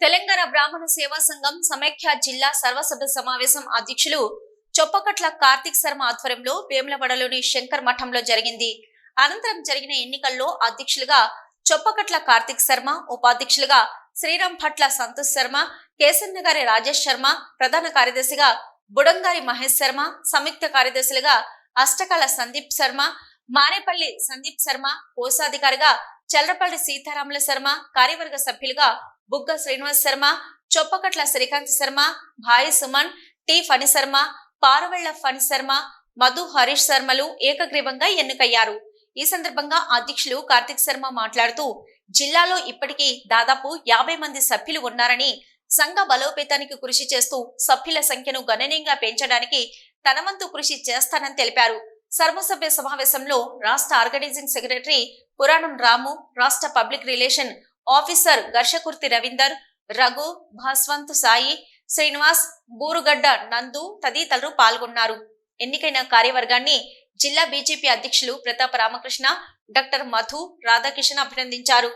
తెలంగాణ బ్రాహ్మణ సేవా సంఘం సమైక్య జిల్లా సర్వసభ్య సమావేశం అధ్యక్షులు చొప్పకట్ల కార్తిక్ శర్మ ఆధ్వర్యంలో వేములవాడలోని శంకర్ మఠంలో జరిగింది. అనంతరం జరిగిన ఎన్నికల్లో అధ్యక్షులుగా చొప్పకట్ల కార్తిక్ శర్మ ఉపాధ్యక్షులుగా శ్రీరామ్ భట్ల సంతోష్ శర్మ కేసన్న గారి రాజేష్ శర్మ ప్రధాన కార్యదర్శిగా బుడంగారి మహేష్ శర్మ సంయుక్త కార్యదర్శులుగా అష్టకాల సందీప్ శర్మ మారేపల్లి సందీప్ శర్మ కోశాధికారిగా చల్రపల్లి సీతారాముల శర్మ కార్యవర్గ సభ్యులుగా బుగ్గ శ్రీనివాస్ శర్మ చొప్పకట్ల శ్రీకాంత్ శర్మ భాయి సుమన్ టి ఫణి శర్మ పారవెళ్ళ ఫణి శర్మ మధు హరీష్ శర్మలు ఏకగ్రీవంగా ఎన్నికయ్యారు. ఈ సందర్భంగా అధ్యక్షులు కార్తిక్ శర్మ మాట్లాడుతూ జిల్లాలో ఇప్పటికీ దాదాపు యాభై మంది సభ్యులు ఉన్నారని సంఘ బలోపేతానికి కృషి చేస్తూ సభ్యుల సంఖ్యను గణనీయంగా పెంచడానికి తనవంతు కృషి చేస్తానని తెలిపారు. సర్వసభ్య సమావేశంలో రాష్ట్ర ఆర్గనైజింగ్ సెక్రటరీ పురాణం రాము రాష్ట్ర public relation officer Gharshakurthi Ravinder Raghu Bhaswanth Sai Srinivas Burugadda Nandu తదితరులు పాల్గొన్నారు. ఎన్నికైన కార్యవర్గాన్ని జిల్లా బీజేపీ అధ్యక్షులు ప్రతాప్ రామకృష్ణ డాక్టర్ మధు రాధాకిషన్ అభినందించారు.